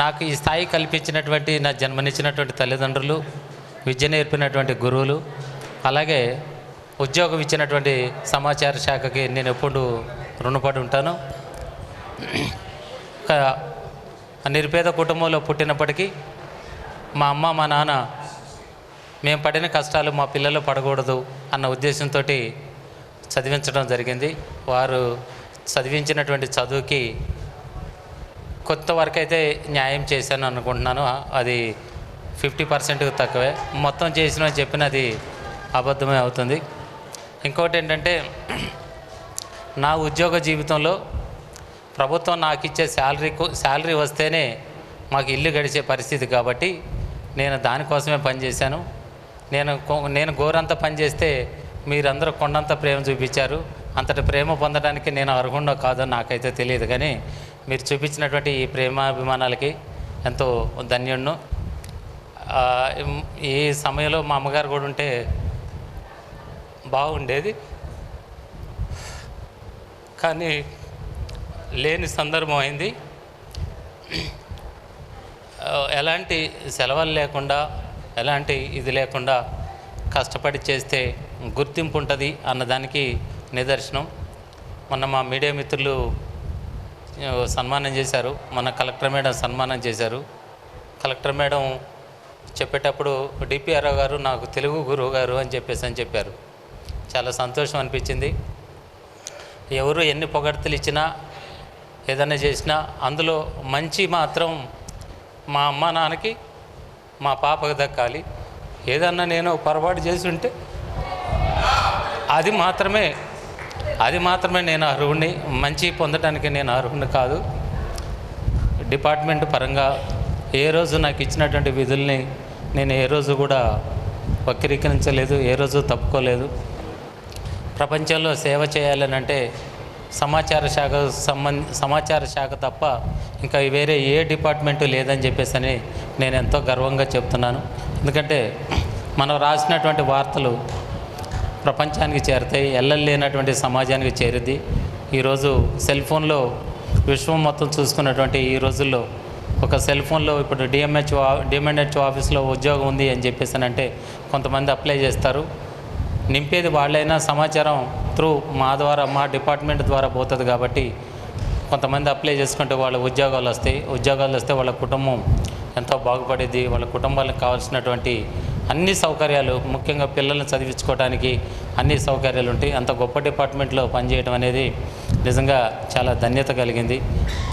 నాకు ఈ స్థాయి కల్పించినటువంటి నా జన్మనిచ్చినటువంటి తల్లిదండ్రులు విద్య నేర్పినటువంటి గురువులు అలాగే ఉద్యోగం ఇచ్చినటువంటి సమాచార శాఖకి నేను ఎప్పుడు రుణపడి ఉంటాను. ఒక నిరుపేద కుటుంబంలో పుట్టినప్పటికీ మా అమ్మ మా నాన్న మేము పడిన కష్టాలు మా పిల్లలు పడకూడదు అన్న ఉద్దేశంతో చదివించడం జరిగింది. వారు చదివించినటువంటి చదువుకి కొత్త వరకు అయితే న్యాయం చేశాను అనుకుంటున్నాను. అది ఫిఫ్టీ పర్సెంట్ తక్కువే. మొత్తం చేసిన చెప్పినది అబద్ధమే అవుతుంది. ఇంకోటి ఏంటంటే నా ఉద్యోగ జీవితంలో ప్రభుత్వం నాకు ఇచ్చే శాలరీ శాలరీ వస్తేనే మాకు ఇల్లు గడిచే పరిస్థితి కాబట్టి నేను దానికోసమే పనిచేశాను నేను నేను గోరంత పనిచేస్తే మీరందరూ కొండంత ప్రేమ చూపించారు. అంతటి ప్రేమ పొందడానికి నేను అర్హుండో కాదో నాకైతే తెలియదు. కానీ మీరు చూపించినటువంటి ఈ ప్రేమాభిమానాలకి ఎంతో ధన్యుణ్ణు. ఈ సమయంలో మా అమ్మగారు కూడా ఉంటే బాగుండేది. కానీ లేని సందర్భం అయింది. ఎలాంటి సెలవులు లేకుండా ఎలాంటి ఇది లేకుండా కష్టపడి చేస్తే గుర్తింపు ఉంటుంది అన్నదానికి నిదర్శనం. మొన్న మా మీడియా మిత్రులు సన్మానం చేశారు. మన కలెక్టర్ మేడం సన్మానం చేశారు. కలెక్టర్ మేడం చెప్పేటప్పుడు డిపిఆర్ఓ గారు నాకు తెలుగు గురువు గారు అని చెప్పేసి అని చెప్పారు. చాలా సంతోషం అనిపించింది. ఎవరు ఎన్ని పొగడ్తలు ఇచ్చినా ఏదైనా చేసినా అందులో మంచి మాత్రం మా అమ్మ నాన్నకి మా పాపకు దక్కాలి. ఏదన్నా నేను పొరపాటు చేసి ఉంటే అది మాత్రమే అది మాత్రమే నేను అర్హుడిని మంచి పొందడానికి నేను అర్హుడిని కాదు. డిపార్ట్మెంట్ పరంగా ఏ రోజు నాకు ఇచ్చినటువంటి విధుల్ని నేను ఏ రోజు కూడా వక్రీకరించలేదు ఏ రోజు తప్పుకోలేదు. ప్రపంచంలో సేవ చేయాలని అంటే సమాచార శాఖ సంబంధ సమాచార శాఖ తప్ప ఇంకా వేరే ఏ డిపార్ట్మెంటు లేదని చెప్పేసి అని నేను ఎంతో గర్వంగా చెప్తున్నాను. ఎందుకంటే మనం రాసినటువంటి వార్తలు ప్రపంచానికి చేరుతాయి ఎల్లలేనటువంటి సమాజానికి చేరుద్ది. ఈరోజు సెల్ ఫోన్లో విశ్వం మొత్తం చూసుకున్నటువంటి ఈ రోజుల్లో ఒక సెల్ ఫోన్లో ఇప్పుడు డిఎంహెచ్ డిఎంఎన్హెచ్ ఆఫీస్లో ఉద్యోగం ఉంది అని చెప్పేసి అంటే కొంతమంది అప్లై చేస్తారు. నింపేది వాళ్ళైనా సమాచారం త్రూ మా ద్వారా మా డిపార్ట్మెంట్ ద్వారా పోతుంది కాబట్టి కొంతమంది అప్లై చేసుకుంటే వాళ్ళ ఉద్యోగాలు వస్తాయి. ఉద్యోగాలు వస్తే వాళ్ళ కుటుంబం ఎంతో బాగుపడేది. వాళ్ళ కుటుంబాలకు కావాల్సినటువంటి అన్ని సౌకర్యాలు ముఖ్యంగా పిల్లల్ని చదివించుకోవడానికి అన్ని సౌకర్యాలు ఉంటాయి అంత గొప్ప డిపార్ట్మెంట్లో పనిచేయడం అనేది నిజంగా చాలా ధన్యత కలిగింది.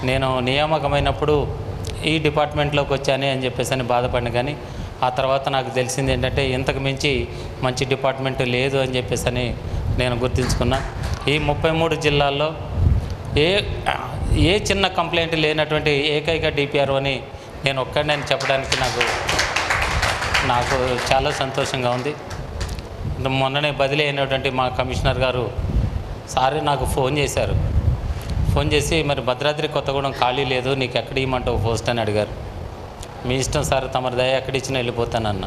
నేను నియామకమైనప్పుడు ఈ డిపార్ట్మెంట్లోకి వచ్చానే అని చెప్పేసి అని బాధపడిన కానీ ఆ తర్వాత నాకు తెలిసింది ఏంటంటే ఇంతకు మించి మంచి డిపార్ట్మెంట్ లేదు అని చెప్పేసి అని నేను గుర్తించుకున్నా. ఈ ముప్పై మూడు జిల్లాల్లో ఏ ఏ చిన్న కంప్లైంట్ లేనటువంటి ఏకైక డిపిఆర్ అని నేను ఒక్కడిని చెప్పడానికి నాకు నాకు చాలా సంతోషంగా ఉంది. మొన్ననే బదిలీ అయినటువంటి మా కమిషనర్ గారు సారీ నాకు ఫోన్ చేశారు. ఫోన్ చేసి మరి భద్రాద్రి కొత్తగూడెం ఖాళీ లేదు నీకు ఎక్కడ ఇవ్వమంటావు పోస్ట్ అని అడిగారు. మీ ఇష్టం సార్ తమరి దయ ఎక్కడ ఇచ్చినా వెళ్ళిపోతానన్న.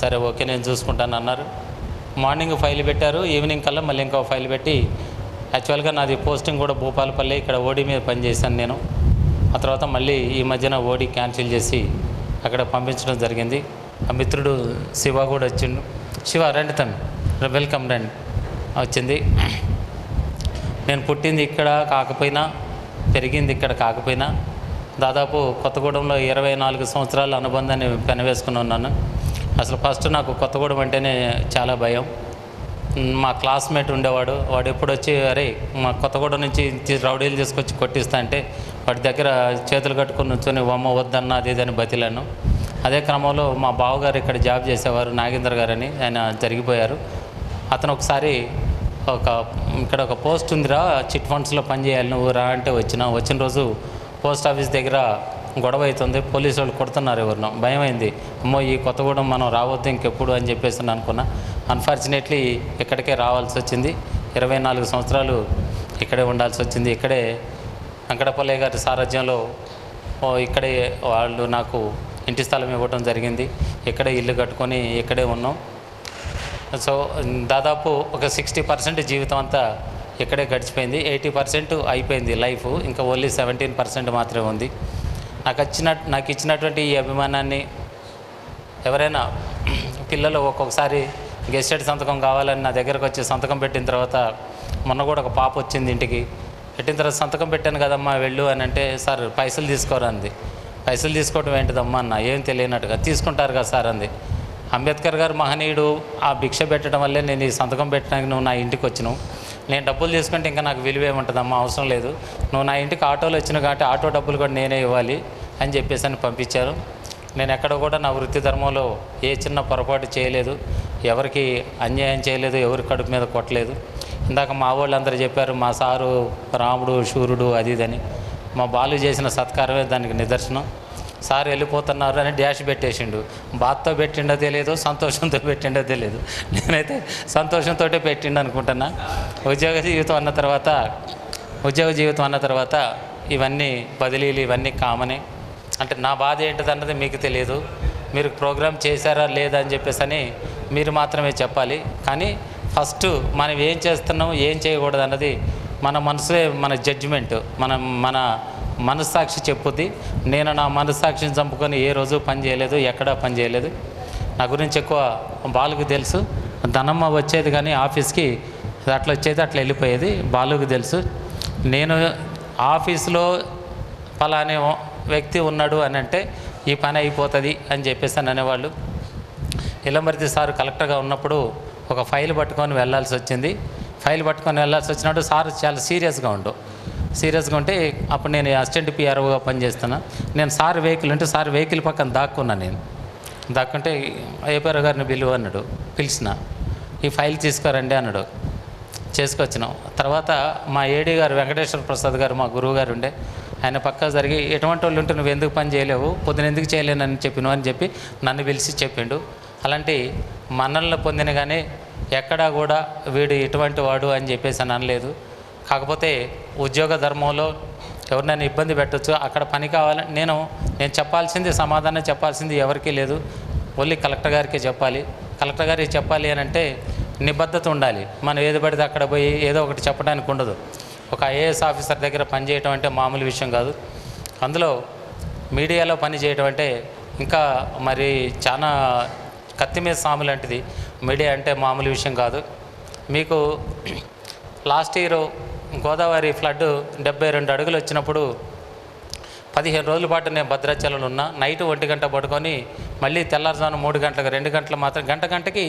సరే ఓకే నేను చూసుకుంటాను అన్నారు మార్నింగ్ ఫైల్ పెట్టారు ఈవినింగ్ కల్లా మళ్ళీ ఇంకో ఫైల్ పెట్టి యాక్చువల్గా నాది పోస్టింగ్ కూడా భూపాలపల్లి ఇక్కడ ఓడి మీద పనిచేశాను నేను. ఆ తర్వాత మళ్ళీ ఈ మధ్యన ఓడి క్యాన్సిల్ చేసి అక్కడ పంపించడం జరిగింది. ఆ మిత్రుడు శివ కూడా వచ్చిండు. శివ రండి తమ్మి వెల్కమ్ రండి. వచ్చింది. నేను పుట్టింది ఇక్కడ కాకపోయినా పెరిగింది ఇక్కడ కాకపోయినా దాదాపు కొత్తగూడెంలో ఇరవై నాలుగు సంవత్సరాల అనుబంధాన్ని పెనవేసుకుని ఉన్నాను అసలు ఫస్ట్ నాకు కొత్తగూడెం అంటేనే చాలా భయం. మా క్లాస్మేట్ ఉండేవాడు. వాడు ఎప్పుడు వచ్చి అరే మా కొత్తగూడెం నుంచి రౌడీలు తీసుకొచ్చి కొట్టిస్తా అంటే వాడి దగ్గర చేతులు కట్టుకుని నుంచొని వమ్మ వద్దన్న అది ఇది అని బతిలాను. అదే క్రమంలో మా బావగారు ఇక్కడ జాబ్ చేసేవారు నాగేంద్ర గారని ఆయన జరిగిపోయారు. అతను ఒకసారి ఒక ఇక్కడ ఒక పోస్ట్ ఉందిరా చిట్ ఫండ్స్లో పనిచేయాలి నువ్వు రా అంటే వచ్చిన. వచ్చిన రోజు పోస్ట్ ఆఫీస్ దగ్గర గొడవ అవుతుంది పోలీసు వాళ్ళు కొడుతున్నారు ఎవరినో. భయం అయింది. అమ్మో ఈ కొత్తగూడెం మనం రావద్దు ఇంకెప్పుడు అని చెప్పేసి అనుకున్నా. అన్ఫార్చునేట్లీ ఇక్కడికే రావాల్సి వచ్చింది. ఇరవై నాలుగు సంవత్సరాలు ఇక్కడే ఉండాల్సి వచ్చింది. ఇక్కడే వెంకటపల్లయ్య గారి సారథ్యంలో ఇక్కడే వాళ్ళు నాకు ఇంటి స్థలం ఇవ్వటం జరిగింది. ఇక్కడే ఇల్లు కట్టుకొని ఇక్కడే ఉన్నాం. సో దాదాపు ఒక సిక్స్టీ పర్సెంట్ జీవితం అంతా ఇక్కడే గడిచిపోయింది. ఎయిటీ పర్సెంట్ అయిపోయింది లైఫ్. ఇంకా ఓన్లీ సెవెంటీన్ పర్సెంట్ మాత్రమే ఉంది. నాకు వచ్చిన నాకు ఇచ్చినటువంటి ఈ అభిమానాన్ని ఎవరైనా పిల్లలు ఒక్కొక్కసారి గెస్టెడ్ సంతకం కావాలని నా దగ్గరకు వచ్చి సంతకం పెట్టిన తర్వాత మొన్న కూడా ఒక పాప వచ్చింది ఇంటికి. పెట్టిన తర్వాత సంతకం పెట్టాను కదమ్మా వెళ్ళు అని అంటే సార్ పైసలు తీసుకోరా అంది. పైసలు తీసుకోవడం ఏంటిదమ్మా అన్న? ఏం తెలియనట్టుగా. తీసుకుంటారు కదా సార్ అంది. అంబేద్కర్ గారు మహనీయుడు ఆ భిక్ష పెట్టడం వల్లే నేను ఈ సంతకం పెట్టడానికి నువ్వు నా ఇంటికి వచ్చినావు. నేను డబ్బులు తీసుకుంటే ఇంకా నాకు విలువ ఏముంటుందమ్మా? అవసరం లేదు. నువ్వు నా ఇంటికి ఆటోలో వచ్చినావు కాబట్టి ఆటో డబ్బులు కూడా నేనే ఇవ్వాలి అని చెప్పేసి అని పంపించారు. నేను ఎక్కడ కూడా నా వృత్తి ధర్మంలో ఏ చిన్న పొరపాటు చేయలేదు. ఎవరికి అన్యాయం చేయలేదు ఎవరి కడుపు మీద కొట్టలేదు. ఇందాక మా వాళ్ళు అందరూ చెప్పారు మా సారు రాముడు శూరుడు అది ఇదని మా బాలు చేసిన సత్కారమే దానికి నిదర్శనం. సార్ వెళ్ళిపోతున్నారు అని డ్యాష్ పెట్టేసిండు. బాధతో పెట్టిండో తెలియదు సంతోషంతో పెట్టిండో తెలియదు నేనైతే సంతోషంతో పెట్టిండు అనుకుంటున్నా. ఉద్యోగ జీవితం అన్న తర్వాత ఉద్యోగ జీవితం అన్న తర్వాత ఇవన్నీ బదిలీలు ఇవన్నీ కామనే. అంటే నా బాధ ఏంటిదన్నది మీకు తెలియదు మీరు ప్రోగ్రామ్ చేశారా లేదా అని చెప్పేసి అని మీరు మాత్రమే చెప్పాలి. కానీ ఫస్ట్ మనం ఏం చేస్తున్నాం ఏం చేయకూడదు అన్నది మన మనసే మన జడ్జిమెంట్ మన మన మనస్సాక్షి చెప్పుద్ది. నేను నా మనస్సాక్షిని చంపుకొని ఏ రోజు పని చేయలేదు ఎక్కడా పని చేయలేదు. నా గురించి ఎక్కువ బాలుకు తెలుసు. ధనమ్మ వచ్చేది కానీ ఆఫీస్కి అట్లా వచ్చేది అట్లా వెళ్ళిపోయేది బాలుకు తెలుసు. నేను ఆఫీస్లో ఫలానే వ్యక్తి ఉన్నాడు అని అంటే ఈ పని అయిపోతుంది అని చెప్పేసి అని అనేవాళ్ళు. ఇలమర్తి సార్ కలెక్టర్గా ఉన్నప్పుడు ఒక ఫైల్ పట్టుకొని వెళ్ళాల్సి వచ్చింది. ఫైల్ పట్టుకొని వెళ్ళాల్సి వచ్చినప్పుడు సార్ చాలా సీరియస్గా ఉండు. సీరియస్గా ఉంటే అప్పుడు నేను అసిస్టెంట్ పిఆర్ఓగా పనిచేస్తున్నా. నేను సార్ వెహికల్ ఉంటే సార్ వెహికల్ పక్కన దాక్కున్నా నేను. దాక్కుంటే ఏపీఆర్ గారిని పిలువు అన్నాడు. పిలిచిన. ఈ ఫైల్ తీసుకురండి అన్నాడు. చేసుకొచ్చినాం. తర్వాత మా ఏడీ గారు వెంకటేశ్వర ప్రసాద్ గారు మా గురువు గారు ఉండే. ఆయన పక్క జరిగి ఎటువంటి వాళ్ళు ఉంటే నువ్వు ఎందుకు పని చేయలేవు? పొద్దున ఎందుకు చేయలేనని చెప్పినవు అని చెప్పి నన్ను పిలిచి చెప్పిండు. అలాంటి మన్నలను పొందిన కానీ ఎక్కడా కూడా వీడు ఇటువంటి వాడు అని చెప్పేసి అని అనలేదు. కాకపోతే ఉద్యోగ ధర్మంలో ఎవరినైనా ఇబ్బంది పెట్టచ్చు అక్కడ పని కావాలని నేను నేను చెప్పాల్సింది సమాధానం చెప్పాల్సింది ఎవరికీ లేదు. ఓన్లీ కలెక్టర్ గారికే చెప్పాలి. కలెక్టర్ గారికి చెప్పాలి అని అంటే నిబద్ధత ఉండాలి. మనం ఏది పడితే అక్కడ పోయి ఏదో ఒకటి చెప్పడానికి ఉండదు. ఒక ఐఏఎస్ ఆఫీసర్ దగ్గర పనిచేయటం అంటే మామూలు విషయం కాదు. అందులో మీడియాలో పని చేయటం అంటే ఇంకా మరి చాలా కత్తి మీద సాము లాంటిది. మీడియా అంటే మామూలు విషయం కాదు. మీకు లాస్ట్ ఇయర్ గోదావరి ఫ్లడ్ డెబ్బై రెండు అడుగులు వచ్చినప్పుడు పదిహేను రోజుల పాటు నేను భద్రాచలంలో ఉన్నా. నైట్ ఒంటి గంట పడుకొని మళ్ళీ తెల్లారుజాము మూడు గంటలకు రెండు గంటలు మాత్రం గంట గంటకి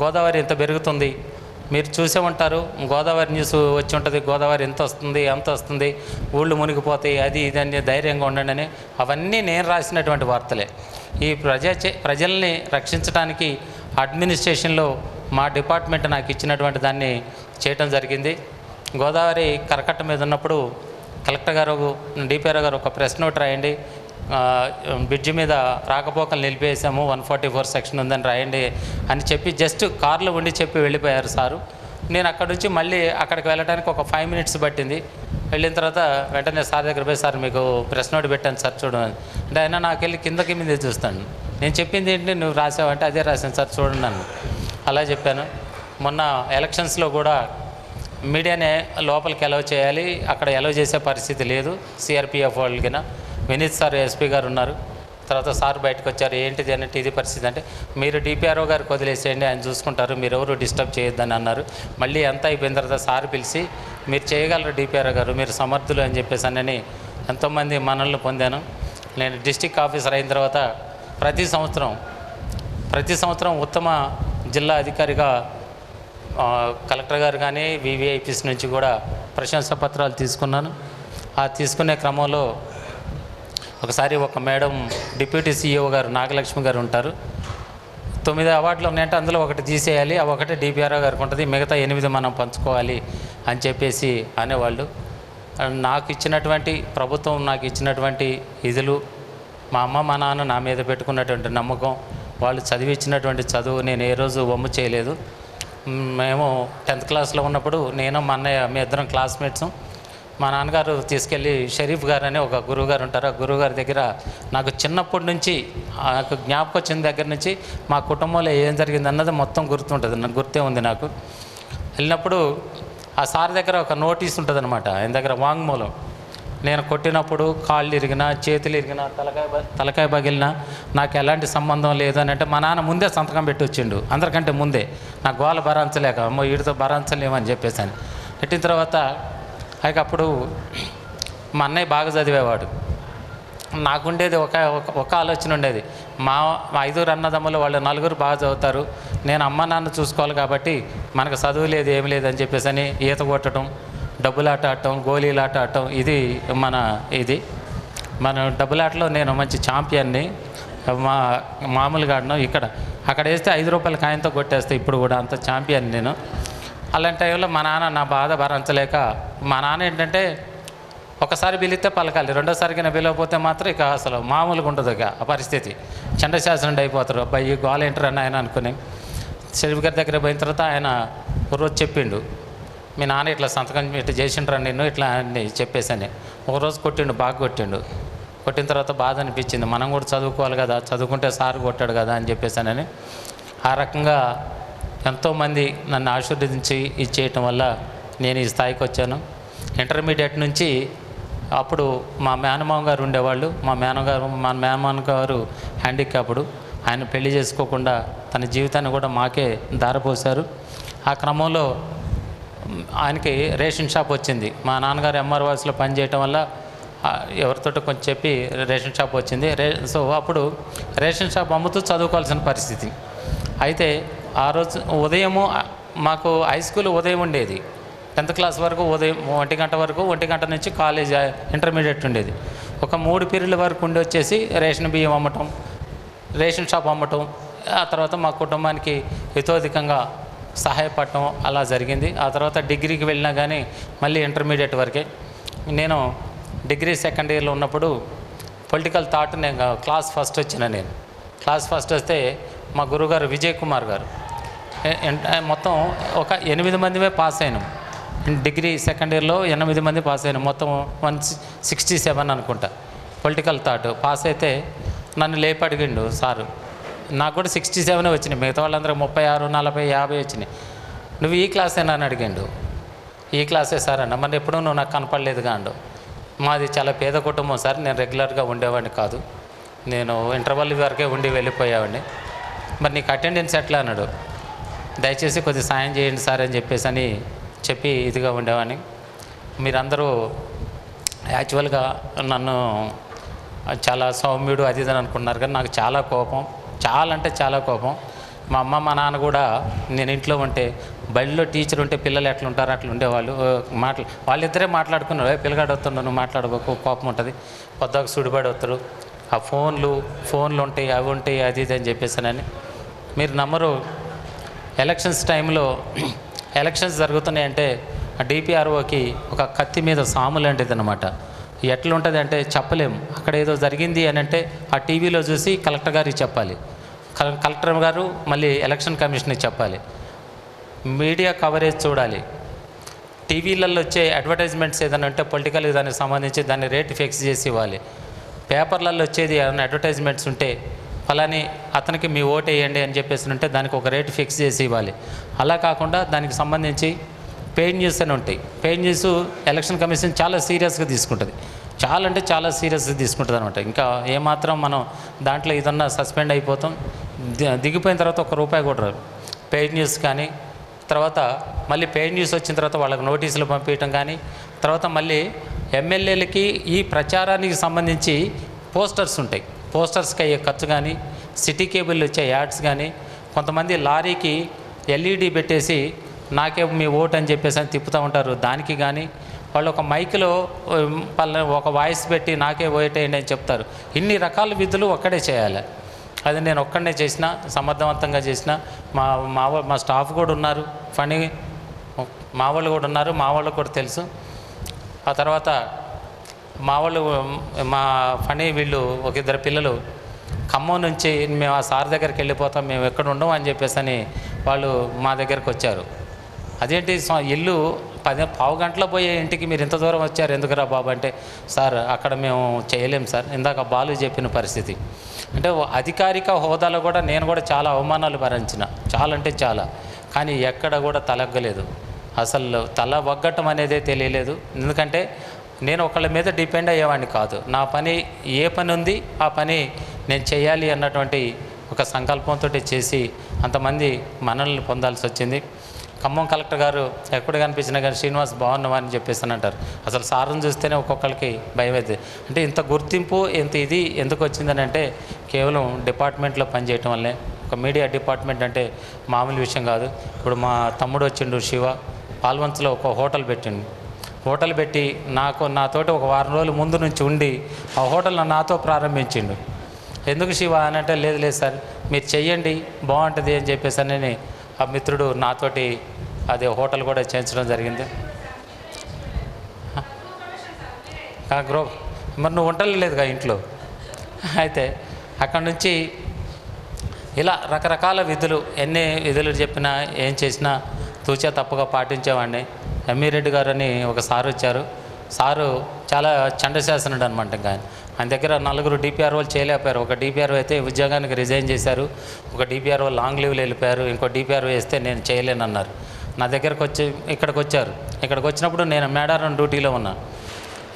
గోదావరి ఇంత పెరుగుతుంది? మీరు చూసే ఉంటారు గోదావరి న్యూస్ వచ్చి ఉంటుంది గోదావరి ఎంత వస్తుంది ఎంత వస్తుంది ఊళ్ళు మునిగిపోతాయి అది ఇది అని ధైర్యంగా ఉండండి అని అవన్నీ నేను రాసినటువంటి వార్తలే. ఈ ప్రజా ప్రజల్ని రక్షించడానికి అడ్మినిస్ట్రేషన్లో మా డిపార్ట్మెంట్ నాకు ఇచ్చినటువంటి దాన్ని చేయటం జరిగింది. గోదావరి కరకట్ట మీద ఉన్నప్పుడు కలెక్టర్ గారు డిపిఆర్ గారు ఒక ప్రెస్ నోట్ రాయండి. బ్రిడ్జి మీద రాకపోకలు నిలిపేసాము వన్ ఫార్టీ ఫోర్ సెక్షన్ ఉందని రాయండి అని చెప్పి జస్ట్ కార్లో ఉండి చెప్పి వెళ్ళిపోయారు సారు. నేను అక్కడ నుంచి మళ్ళీ అక్కడికి వెళ్ళడానికి ఒక ఫైవ్ మినిట్స్ పట్టింది. వెళ్ళిన తర్వాత వెంటనే సార్ దగ్గర పోయి సార్ మీకు ప్రెస్ నోట్ పెట్టాను సార్ చూడండి అంటే ఆయన నాకు వెళ్ళి కిందకి మీద చూస్తాను నేను చెప్పింది ఏంటి నువ్వు రాసావంటే అదే రాశాను సార్ చూడండి నన్ను. అలా చెప్పాను. మొన్న ఎలక్షన్స్లో కూడా మీడియానే లోపలికి ఎలవ్ చేయాలి అక్కడ ఎలవ్ చేసే పరిస్థితి లేదు సిఆర్పిఎఫ్ వాళ్ళకినా. వినీత్ సార్ ఎస్పీ గారు ఉన్నారు. తర్వాత సార్ బయటకు వచ్చారు. ఏంటిది అన్నట్టు ఇది పరిస్థితి అంటే మీరు డిపిఆర్ఓ గారికి వదిలేసేయండి ఆయన చూసుకుంటారు మీరు ఎవరు డిస్టర్బ్ చేయొద్దని అన్నారు. మళ్ళీ ఎంత అయిపోయిన తర్వాత సార్ పిలిచి మీరు చేయగలరు డిపిఆర్ఓ గారు? మీరు సమర్థులు అని చెప్పేసి అని ఎంతోమంది మనల్ని పొందాను. నేను డిస్టిక్ ఆఫీసర్ అయిన తర్వాత ప్రతి సంవత్సరం ప్రతి సంవత్సరం ఉత్తమ జిల్లా అధికారిగా కలెక్టర్ గారు కానీ వివిఐపీస్ నుంచి కూడా ప్రశంసా పత్రాలు తీసుకున్నాను. ఆ తీసుకునే క్రమంలో ఒకసారి ఒక మేడం డిప్యూటీ సీఈఓ గారు నాగలక్ష్మి గారు ఉంటారు. తొమ్మిది అవార్డులు ఉన్నాయంటే అందులో ఒకటి తీసేయాలి ఆ ఒకటి డిపిఆర్ఓ గారికి ఉంటుంది మిగతా ఎనిమిది మనం పంచుకోవాలి అని చెప్పేసి అనేవాళ్ళు. నాకు ఇచ్చినటువంటి ప్రభుత్వం నాకు ఇచ్చినటువంటి ఇదులు మా అమ్మ మా నాన్న నా మీద పెట్టుకున్నటువంటి నమ్మకం వాళ్ళు చదివించినటువంటి చదువు నేను ఏ రోజు వమ్ము చేయలేదు. మేము టెన్త్ క్లాస్లో ఉన్నప్పుడు నేను మా అన్నయ్య మీ ఇద్దరం క్లాస్మేట్స్ మా నాన్నగారు తీసుకెళ్ళి షరీఫ్ గారు అని ఒక గురువుగారు ఉంటారు. ఆ గురువు గారి దగ్గర నాకు చిన్నప్పటి నుంచి నాకు జ్ఞాపకం వచ్చిన దగ్గర నుంచి మా కుటుంబంలో ఏం జరిగింది అన్నది మొత్తం గుర్తుంటుంది. నాకు గుర్తే ఉంది నాకు. వెళ్ళినప్పుడు ఆ సార్ దగ్గర ఒక నోటీస్ ఉంటుంది అనమాట ఆయన దగ్గర వాంగ్మూలం. నేను కొట్టినప్పుడు కాళ్ళు ఇరిగినా చేతులు ఇరిగినా తలకాయ తలకాయ పగిలినా నాకు ఎలాంటి సంబంధం లేదు అని అంటే మా నాన్న ముందే సంతకం పెట్టి వచ్చిండు. అందరికంటే ముందే. నా గోల భరించలేక అమ్మో వీడితో భరించలేమని చెప్పేసాను పెట్టిన తర్వాత ఇక అప్పుడు మా అన్నయ్య బాగా చదివేవాడు. నాకుండేది ఒక ఒక- ఒక ఆలోచన ఉండేది. మా మా ఐదుగురు అన్నదమ్ములు వాళ్ళు నలుగురు బాగా చదువుతారు. నేను అమ్మ నాన్న చూసుకోవాలి కాబట్టి మనకు చదువు లేదు ఏమి లేదు అని చెప్పేసి అని ఈత కొట్టడం డబ్బులాట ఆడటం గోళీలాట ఆడటం ఇది మన ఇది. మన డబ్బులాటలో నేను మంచి ఛాంపియన్ని మా మామూలుగా ఆడను. ఇక్కడ అక్కడ వేస్తే ఐదు రూపాయల కాయంతో కొట్టేస్తే ఇప్పుడు కూడా అంత ఛాంపియన్ నేను. అలాంటి టైంలో మా నాన్న నా బాధ భరించలేక మా నాన్న ఏంటంటే ఒకసారి పిలిస్తే పలకాలి రెండోసారికి నేను పిలవకపోతే మాత్రం ఇక అసలు మామూలుగా ఉండదు ఇక ఆ పరిస్థితి. చండశాసనుడు అయిపోతారు. అబ్బాయి గోల ఏంటర్ అని ఆయన అనుకుని షరీఫ్ గారి దగ్గర పోయిన తర్వాత ఆయన ఒకరోజు చెప్పిండు మీ నాన్న ఇట్లా సంతకం ఇట్లా చేసిండ్రా నిన్ను ఇట్లా అని చెప్పేసాను. ఒకరోజు కొట్టిండు బాగా కొట్టిండు. కొట్టిన తర్వాత బాధ అనిపించింది. మనం కూడా చదువుకోవాలి కదా చదువుకుంటే సార్ కొట్టాడు కదా అని చెప్పేసానని ఆ రకంగా ఎంతోమంది నన్ను ఆశీర్వదించి ఇది చేయటం వల్ల నేను ఈ స్థాయికి వచ్చాను. ఇంటర్మీడియట్ నుంచి అప్పుడు మా మేనమామ గారు ఉండేవాళ్ళు. మా మేనగారు మా మేనమామ గారు హ్యాండిక్యాప్డు. ఆయన పెళ్ళి చేసుకోకుండా తన జీవితాన్ని కూడా మాకే దారపోశారు. ఆ క్రమంలో ఆయనకి రేషన్ షాప్ వచ్చింది. మా నాన్నగారు ఎంఆర్ఓస్లో పనిచేయటం వల్ల ఆ, ఎవరితో కొంచెం చెప్పి రేషన్ షాప్ వచ్చింది. రే సో అప్పుడు రేషన్ షాప్ అమ్ముతూ చదువుకోవాల్సిన పరిస్థితి. అయితే ఆ రోజు ఉదయము మాకు హై స్కూల్ ఉదయం ఉండేది. టెన్త్ క్లాస్ వరకు ఉదయం ఒంటి గంట వరకు ఒంటి గంట నుంచి కాలేజ్ ఇంటర్మీడియట్ ఉండేది. ఒక మూడు పీరియడ్ల వరకు ఉండి వచ్చేసి రేషన్ బియ్యం అమ్మటం రేషన్ షాప్ అమ్మటం ఆ తర్వాత మా కుటుంబానికి యథోధికంగా సహాయపడటం అలా జరిగింది. ఆ తర్వాత డిగ్రీకి వెళ్ళినా కానీ మళ్ళీ ఇంటర్మీడియట్ వరకే. నేను డిగ్రీ సెకండ్ ఇయర్లో ఉన్నప్పుడు పొలిటికల్ థాట్ నేను క్లాస్ ఫస్ట్ వచ్చిన నేను. క్లాస్ ఫస్ట్ వస్తే మా గురుగారు విజయ్ కుమార్ గారు. మొత్తం ఒక ఎనిమిది మందిమే పాస్ అయినాం. డిగ్రీ సెకండ్ ఇయర్లో ఎనిమిది మంది పాస్ అయినాం. మొత్తం వన్ సిక్స్టీ సెవెన్ అనుకుంటా. Political thought. పాస్ అయితే నన్ను లేపడిగిండు సారు. నాకు కూడా సిక్స్టీ సెవెన్ వచ్చినాయి. మిగతా వాళ్ళందరూ ముప్పై ఆరు నలభై యాభై వచ్చినాయి. నువ్వు ఈ క్లాసేనా అని అడిగిండు. ఈ క్లాసే సార్ అన్న. మరి ఎప్పుడూ నువ్వు నాకు కనపడలేదు కాండు మాది చాలా పేద కుటుంబం సార్. నేను రెగ్యులర్గా ఉండేవాడిని కాదు. నేను ఇంటర్వల్ వరకే ఉండి వెళ్ళిపోయేవాడిని. మరి నీకు అటెండెన్స్ ఎట్లా అన్నాడు? దయచేసి కొద్ది సాయం చేయండి సార్ అని చెప్పేసి అని చెప్పి ఇదిగా ఉండేవాడిని. మీరందరూ యాక్చువల్గా నన్ను చాలా సౌమ్యుడు అది ఇది అని అనుకున్నారు కానీ నాకు చాలా కోపం చాలా అంటే చాలా కోపం. మా అమ్మ మా నాన్న కూడా నేను ఇంట్లో ఉంటే బడిలో టీచర్ ఉంటే పిల్లలు ఎట్లా ఉంటారు అట్లా ఉండేవాళ్ళు. మాట్లా వాళ్ళిద్దరే మాట్లాడుకున్నారు. పిల్లగాడు వస్తుండు నువ్వు మాట్లాడబోకు కోపం ఉంటుంది. పొద్దాకు సుడిబడి వస్తారు ఆ ఫోన్లు ఫోన్లు ఉంటాయి అవి ఉంటాయి అది ఇది అని చెప్పేసానని మీరు నమ్మరు ఎలక్షన్స్ టైంలో ఎలక్షన్స్ జరుగుతున్నాయంటే డిపిఆర్ఓకి ఒక కత్తి మీద సాము లాంటిది అనమాట ఎట్లుంటుంది అంటే చెప్పలేము అక్కడ ఏదో జరిగింది అని అంటే ఆ టీవీలో చూసి కలెక్టర్ గారికి చెప్పాలి. కలెక్టర్ గారు మళ్ళీ ఎలక్షన్ కమిషన్కి చెప్పాలి. మీడియా కవరేజ్ చూడాలి. టీవీలలో వచ్చే అడ్వర్టైజ్మెంట్స్ ఏదైనా ఉంటే పొలిటికల్ దానికి సంబంధించి దాన్ని రేట్ ఫిక్స్ చేసి ఇవ్వాలి. పేపర్లలో వచ్చేది ఏమైనా అడ్వర్టైజ్మెంట్స్ ఉంటే ఫలాని అతనికి మీ ఓటు వేయండి అని చెప్పేసి ఉంటే దానికి ఒక రేటు ఫిక్స్ చేసి ఇవ్వాలి. అలా కాకుండా దానికి సంబంధించి పెయిడ్ న్యూస్ అని ఉంటాయి. పెయిడ్ న్యూస్ ఎలక్షన్ కమిషన్ చాలా సీరియస్గా తీసుకుంటుంది. చాలా అంటే చాలా సీరియస్గా తీసుకుంటుంది అనమాట ఇంకా ఏమాత్రం మనం దాంట్లో ఏదన్నా సస్పెండ్ అయిపోతాం దిగిపోయిన తర్వాత ఒక రూపాయి కూడా రాదు. పెయిడ్ న్యూస్ కానీ తర్వాత మళ్ళీ పెయిడ్ న్యూస్ వచ్చిన తర్వాత వాళ్ళకి నోటీసులు పంపించడం కానీ తర్వాత మళ్ళీ ఎమ్మెల్యేలకి ఈ ప్రచారానికి సంబంధించి పోస్టర్స్ ఉంటాయి. పోస్టర్స్కి అయ్యే ఖర్చు కానీ సిటీ కేబుల్ వచ్చే యాడ్స్ కానీ కొంతమంది లారీకి ఎల్ఈడి పెట్టేసి నాకే మీ ఓట్ అని చెప్పేసి అని తిప్పుతూ ఉంటారు. దానికి కానీ వాళ్ళు ఒక మైక్లో వాళ్ళ ఒక వాయిస్ పెట్టి నాకే ఓటేయండి అని చెప్తారు. ఇన్ని రకాల విధులు ఒక్కడే చేయాలి. అది నేను ఒక్కడనే చేసిన సమర్థవంతంగా చేసిన మా మా మా స్టాఫ్ కూడా ఉన్నారు. ఫనీ మా వాళ్ళు కూడా ఉన్నారు మా వాళ్ళకు కూడా తెలుసు. ఆ తర్వాత మా వాళ్ళు మా ఫనీ వీళ్ళు ఒక ఇద్దరు పిల్లలు ఖమ్మం నుంచి మేము ఆ సార్ దగ్గరికి వెళ్ళిపోతాం మేము ఎక్కడ ఉండం అని చెప్పేసి అని వాళ్ళు మా దగ్గరికి వచ్చారు. అదేంటి ఇల్లు పది పావు గంటలో పోయే ఇంటికి మీరు ఇంత దూరం వచ్చారు ఎందుకురా బాబు అంటే సార్ అక్కడ మేము చేయలేం సార్ ఇందాక బాలు చెప్పిన పరిస్థితి. అంటే అధికారిక హోదాలో కూడా నేను కూడా చాలా అవమానాలు భరించిన చాలా అంటే చాలా కానీ ఎక్కడ కూడా తలగ్గలేదు. అసలు తల వగ్గటం అనేదే తెలియలేదు. ఎందుకంటే నేను ఒకళ్ళ మీద డిపెండ్ అయ్యేవాడిని కాదు. నా పని ఏ పని ఉంది ఆ పని నేను చేయాలి అన్నటువంటి ఒక సంకల్పంతో చేసి అంతమంది మనల్ని పొందాల్సి వచ్చింది. ఖమ్మం కలెక్టర్ గారు ఎక్కడ కనిపించినా కానీ శ్రీనివాస్ బాగున్నావా అని చెప్పేసి అని అంటారు. అసలు సార్ని చూస్తేనే ఒక్కొక్కరికి భయం అవుతుంది అంటే ఇంత గుర్తింపు ఇంత ఇది ఎందుకు వచ్చిందని అంటే కేవలం డిపార్ట్మెంట్లో పనిచేయటం వల్లే ఒక మీడియా డిపార్ట్మెంట్ అంటే మామూలు విషయం కాదు. ఇప్పుడు మా తమ్ముడు వచ్చిండు శివ. పాల్వంచలో ఒక హోటల్ పెట్టిండు. హోటల్ పెట్టి నాకు నాతోటి ఒక వారం రోజులు ముందు నుంచి ఉండి ఆ హోటల్ నాతో ప్రారంభించిండు. ఎందుకు శివ అని అంటే లేదు లేదు సార్ మీరు చెయ్యండి బాగుంటుంది అని చెప్పేసి అని ఆ మిత్రుడు నాతోటి అది హోటల్ కూడా చేయించడం జరిగింది. గ్రో మరి నువ్వు ఉండలేదుగా ఇంట్లో? అయితే అక్కడ నుంచి ఇలా రకరకాల విధులు ఎన్ని విధులు చెప్పినా ఏం చేసినా తూచా తప్పుగా పాటించేవాడిని. ఎంఈ రెడ్డి గారు అని ఒక సారు వచ్చారు. సారు చాలా చండశాసనుడు అనమాట ఇంకా ఆయన. ఆయన దగ్గర నలుగురు డిపిఆర్ఓలు చేయలేకపోయారు. ఒక డిపిఆర్ఓ అయితే ఉద్యోగానికి రిజైన్ చేశారు. ఒక డిపిఆర్ఓ లాంగ్ లీవ్లో వెళ్ళిపోయారు. ఇంకో డిపిఆర్ఓ వేస్తే నేను చేయలేనన్నారు. నా దగ్గరకు వచ్చి ఇక్కడికి వచ్చారు. ఇక్కడికి వచ్చినప్పుడు నేను మేడారం డ్యూటీలో ఉన్నా.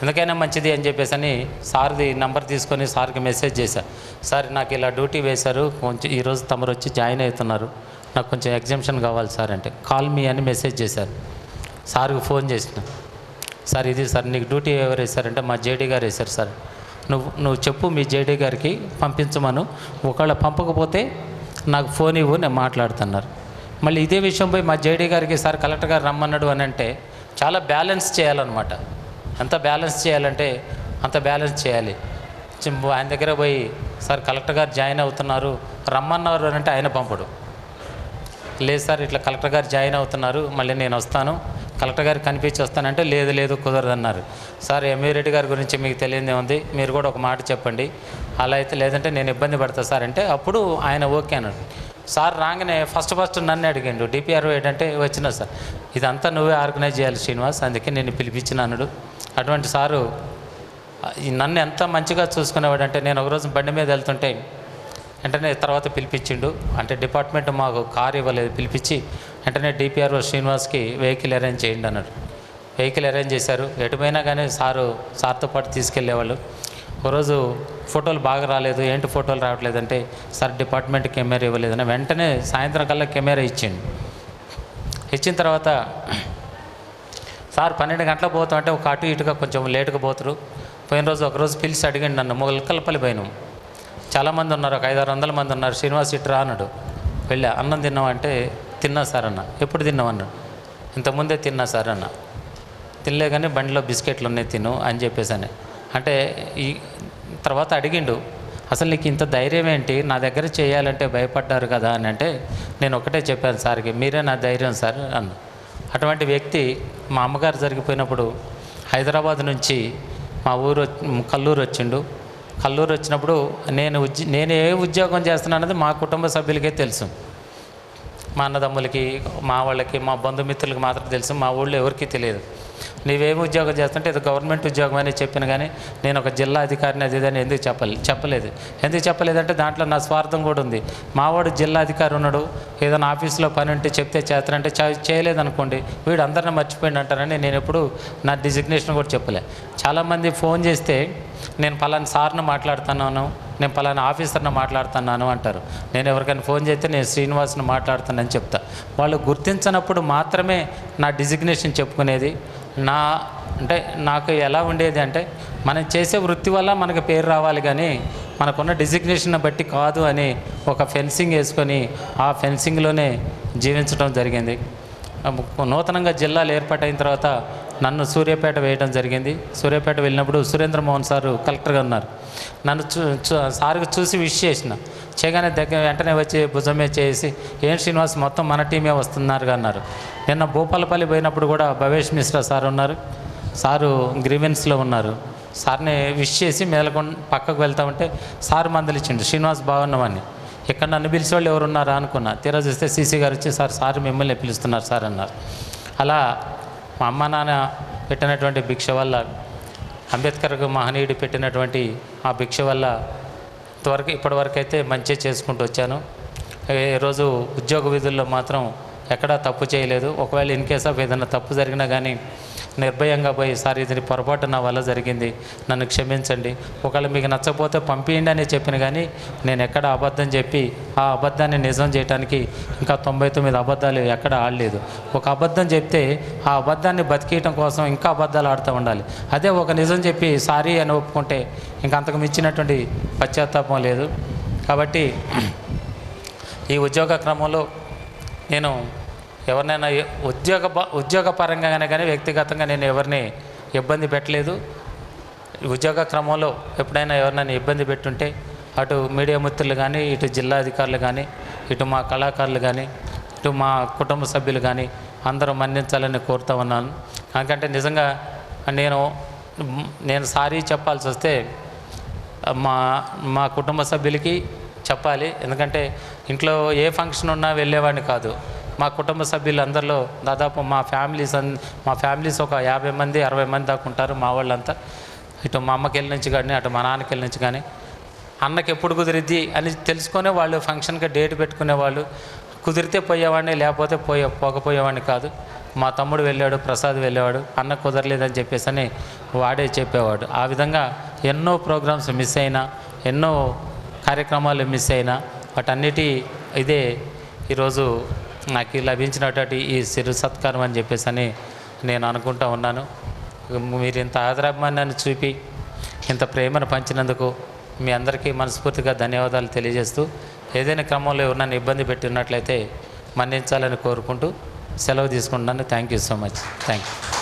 ఎందుకైనా మంచిది అని చెప్పేసి అని సార్ది నంబర్ తీసుకొని సార్కి మెసేజ్ చేశా. సార్ నాకు ఇలా డ్యూటీ వేశారు. కొంచెం ఈరోజు తమరు వచ్చి జాయిన్ అవుతున్నారు. నాకు కొంచెం ఎగ్జామ్షన్ కావాలి సార్ అంటే. కాల్ మీ అని మెసేజ్ చేశారు. సార్కి ఫోన్ చేసిన. సార్ ఇది సార్ నీకు డ్యూటీ ఎవరు వేశారంటే మా జేడీ గారు వేశారు సార్. నువ్వు నువ్వు చెప్పు మీ జేడీ గారికి పంపించమను. ఒకవేళ పంపకపోతే నాకు ఫోన్ ఇవ్వు నేను మాట్లాడుతున్నారు. మళ్ళీ ఇదే విషయం పోయి మా జేడీ గారికి సార్ కలెక్టర్ గారు రమ్మన్నాడు అని అంటే చాలా బ్యాలెన్స్ చేయాలన్నమాట. ఎంత బ్యాలెన్స్ చేయాలంటే అంత బ్యాలెన్స్ చేయాలి. ఆయన దగ్గర పోయి సార్ కలెక్టర్ గారు జాయిన్ అవుతున్నారు రమ్మన్నారు అని అంటే ఆయన పంపడు. లేదు సార్ ఇట్లా కలెక్టర్ గారు జాయిన్ అవుతున్నారు మళ్ళీ నేను వస్తాను. కలెక్టర్ గారికి కనిపించి వస్తానంటే లేదు లేదు కుదరదన్నారు. సార్ ఎంఏ రెడ్డి గారి గురించి మీకు తెలియదే ఉంది. మీరు కూడా ఒక మాట చెప్పండి. అలా అయితే లేదంటే నేను ఇబ్బంది పడతా సార్ అంటే అప్పుడు ఆయన ఓకే అన్నాడు. సార్ రాగానే ఫస్ట్ ఫస్ట్ నన్ను అడిగిండు. డిపిఆర్ఓ ఏంటంటే వచ్చిన సార్ ఇదంతా నువ్వే ఆర్గనైజ్ చేయాలి శ్రీనివాస్ అందుకే నేను పిలిపించిన అన్నాడు. అటువంటి సారు నన్ను ఎంత మంచిగా చూసుకునేవాడు అంటే నేను ఒకరోజు బండి మీద వెళ్తుంటే వెంటనే తర్వాత పిలిపించిండు. అంటే డిపార్ట్మెంట్ మాకు కార్ ఇవ్వలేదు. పిలిపించి వెంటనే డిపిఆర్ఓ శ్రీనివాస్కి వెహికల్ అరేంజ్ చేయండి అన్నాడు. వెహికల్ అరేంజ్ చేశారు. ఎటుపోయినా కానీ సారు సార్తో పాటు తీసుకెళ్ళేవాళ్ళు. ఒకరోజు ఫోటోలు బాగా రాలేదు. ఏంటి ఫోటోలు రావట్లేదంటే సార్ డిపార్ట్మెంట్ కెమెరా ఇవ్వలేదని వెంటనే సాయంత్రం కల్లా కెమెరా ఇచ్చిండు. ఇచ్చిన తర్వాత సార్ పన్నెండు గంటల పోతాం అంటే ఒక అటు ఇటుగా కొంచెం లేటుగా పోతారు. పోయిన రోజు ఒకరోజు పిలిచి అడిగండి నన్ను. మొగలకల్పల్లి పోయినాం. చాలామంది ఉన్నారు. ఒక ఐదారు వందల మంది ఉన్నారు. శ్రీనివాస్ ఇట్రా అన్నాడు. వెళ్ళా. అన్నం తిన్నామంటే తిన్నా సార్ అన్న. ఎప్పుడు తిన్నావు ఇంతకుముందే తిన్నా సార్ అన్న. తినలే కానీ బండిలో బిస్కెట్లు ఉన్నాయి తిను అని చెప్పేసాను. అంటే ఈ తర్వాత అడిగిండు అసలు నీకు ఇంత ధైర్యం ఏంటి? నా దగ్గర చేయాలంటే భయపడ్డారు కదా అని అంటే నేను ఒకటే చెప్పాను సార్కి మీరే నా ధైర్యం సార్ అన్న. అటువంటి వ్యక్తి మా అమ్మగారు జరిగిపోయినప్పుడు హైదరాబాద్ నుంచి మా ఊరు కల్లూరు వచ్చిండు. కల్లూరు వచ్చినప్పుడు నేను ఉద్యో నేను ఏ ఉద్యోగం చేస్తున్నానది మా కుటుంబ సభ్యులకే తెలుసు. మా అన్నదమ్ములకి మా వాళ్ళకి మా బంధుమిత్రులకి మాత్రం తెలుసు. మా ఊళ్ళో ఎవరికీ తెలియదు. నీవేమి ఉద్యోగం చేస్తుంటే ఇది గవర్నమెంట్ ఉద్యోగం అని చెప్పిన కానీ నేను ఒక జిల్లా అధికారిని అది ఇది అని ఎందుకు చెప్పాలి చెప్పలేదు. ఎందుకు చెప్పలేదంటే దాంట్లో నా స్వార్థం కూడా ఉంది. మావాడు జిల్లా అధికారి ఉన్నాడు. ఏదైనా ఆఫీస్లో పని ఉంటే చెప్తే చేస్తానంటే చ- చేయలేదనుకోండి. వీడు అందరిని మర్చిపోయింది అంటారని నేను ఎప్పుడు నా డిజిగ్నేషన్ కూడా చెప్పలే. చాలామంది ఫోన్ చేస్తే నేను పలానా సార్ని మాట్లాడుతున్నాను నేను పలానా ఆఫీసర్ని మాట్లాడుతున్నాను అంటారు. నేను ఎవరికైనా ఫోన్ చేస్తే నేను శ్రీనివాస్ని మాట్లాడుతానని చెప్తా. వాళ్ళు గుర్తించినప్పుడు మాత్రమే నా డిజిగ్నేషన్ చెప్పుకునేది. నా అంటే నాకు ఎలా ఉండేది అంటే మనం చేసే వృత్తి వల్ల మనకి పేరు రావాలి కానీ మనకున్న డిజిగ్నేషన్ బట్టి కాదు అని ఒక ఫెన్సింగ్ వేసుకొని ఆ ఫెన్సింగ్లోనే జీవించడం జరిగింది. నూతనంగా జిల్లాలు ఏర్పాటైన తర్వాత నన్ను సూర్యాపేట వేయడం జరిగింది. సూర్యాపేట వెళ్ళినప్పుడు సురేంద్ర మోహన్ సారు కలెక్టర్గా ఉన్నారు. నన్ను చూ చూ- సార్కి చూసి విష్ చేసిన. చేయగానే దగ్గర వెంటనే వచ్చి భుజమే చేసి ఏం శ్రీనివాస్ మొత్తం మన టీమే వస్తున్నారు అన్నారు. నిన్న భూపాలపల్లి పోయినప్పుడు కూడా భవేష్ మిశ్రా సార్ ఉన్నారు. సారు గ్రీవెన్స్లో ఉన్నారు. సార్ని విష్ చేసి మేలకొండ పక్కకు వెళ్తా ఉంటే సార్ మందలు ఇచ్చిండు. శ్రీనివాస్ బాగున్నామని ఇక్కడ నన్ను పిలిచే వాళ్ళు ఎవరు అనుకున్నా. తీరా చూస్తే సీసీ గారు వచ్చి సార్ సార్ మిమ్మల్ని పిలుస్తున్నారు సార్ అన్నారు. అలా మా అమ్మ నాన్న పెట్టినటువంటి భిక్ష వల్ల అంబేద్కర్ మహనీయుడు పెట్టినటువంటి ఆ భిక్ష వల్ల ఇంతవరకు ఇప్పటివరకైతే మంచి చేసుకుంటూ వచ్చాను. ఈరోజు రోజు ఉద్యోగ విధుల్లో మాత్రం ఎక్కడా తప్పు చేయలేదు. ఒకవేళ ఇన్ కేస్ ఆఫ్ ఏదైనా తప్పు జరిగినా కానీ నిర్భయంగా పోయి సార్ ఇది పొరపాటు నా వల్ల జరిగింది. నన్ను క్షమించండి. ఒకవేళ మీకు నచ్చకపోతే పంపించండి అని చెప్పిన కానీ నేను ఎక్కడ అబద్ధం చెప్పి ఆ అబద్ధాన్ని నిజం చేయడానికి ఇంకా తొంభై తొమ్మిది అబద్ధాలు ఎక్కడ ఆడలేదు. ఒక అబద్ధం చెప్తే ఆ అబద్ధాన్ని బతికేయటం కోసం ఇంకా అబద్ధాలు ఆడుతూ ఉండాలి. అదే ఒక నిజం చెప్పి సారీ అని ఒప్పుకుంటే ఇంకా అంతకు మించినటువంటి పశ్చాత్తాపం లేదు. కాబట్టి ఈ ఉద్యోగ క్రమంలో నేను ఎవరినైనా ఉద్యోగ ప- ఉద్యోగపరంగా కానీ కానీ వ్యక్తిగతంగా నేను ఎవరిని ఇబ్బంది పెట్టలేదు. ఉద్యోగ క్రమంలో ఎప్పుడైనా ఎవరినైనా ఇబ్బంది పెట్టుంటే అటు మీడియా మిత్రులు కానీ ఇటు జిల్లా అధికారులు కానీ ఇటు మా కళాకారులు కానీ ఇటు మా కుటుంబ సభ్యులు కానీ అందరూ మన్నించాలని కోరుతా ఉన్నాను. ఎందుకంటే నిజంగా నేను నేను సారీ చెప్పాల్సి వస్తే మా మా కుటుంబ సభ్యులకి చెప్పాలి. ఎందుకంటే ఇంట్లో ఏ ఫంక్షన్ ఉన్నా వెళ్ళేవాడిని కాదు. మా కుటుంబ సభ్యులందరిలో దాదాపు మా ఫ్యామిలీస్ అన్ మా ఫ్యామిలీస్ ఒక యాభై మంది అరవై మంది దాకా ఉంటారు మా వాళ్ళంతా. ఇటు మా అమ్మకి వెళ్ళి నుంచి కానీ అటు మా నాన్నకి వెళ్ళి నుంచి కానీ. అన్నకి ఎప్పుడు కుదిరిద్ది అని తెలుసుకునే వాళ్ళు ఫంక్షన్కి డేట్ పెట్టుకునేవాళ్ళు కుదిరితే పోయేవాడిని లేకపోతే పోయే పోకపోయేవాడిని కాదు. మా తమ్ముడు వెళ్ళాడు ప్రసాద్ వెళ్ళేవాడు. అన్న కుదరలేదని చెప్పేసి అని వాడే చెప్పేవాడు. ఆ విధంగా ఎన్నో ప్రోగ్రామ్స్ మిస్ అయినా ఎన్నో కార్యక్రమాలు మిస్ అయినా వాటన్నిటి ఇదే ఈరోజు నాకు లభించినటువంటి ఈ సిరు సత్కారం అని చెప్పేసి అని నేను అనుకుంటా ఉన్నాను. మీరు ఇంత ఆదరాభిమానాన్ని చూపి ఇంత ప్రేమను పంచినందుకు మీ అందరికీ మనస్ఫూర్తిగా ధన్యవాదాలు తెలియజేస్తూ ఏదైనా క్రమంలో ఎవరినైనా ఇబ్బంది పెట్టి ఉన్నట్లయితే మన్నించాలని కోరుకుంటూ సెలవు తీసుకుంటున్నాను. Thank you so much thank you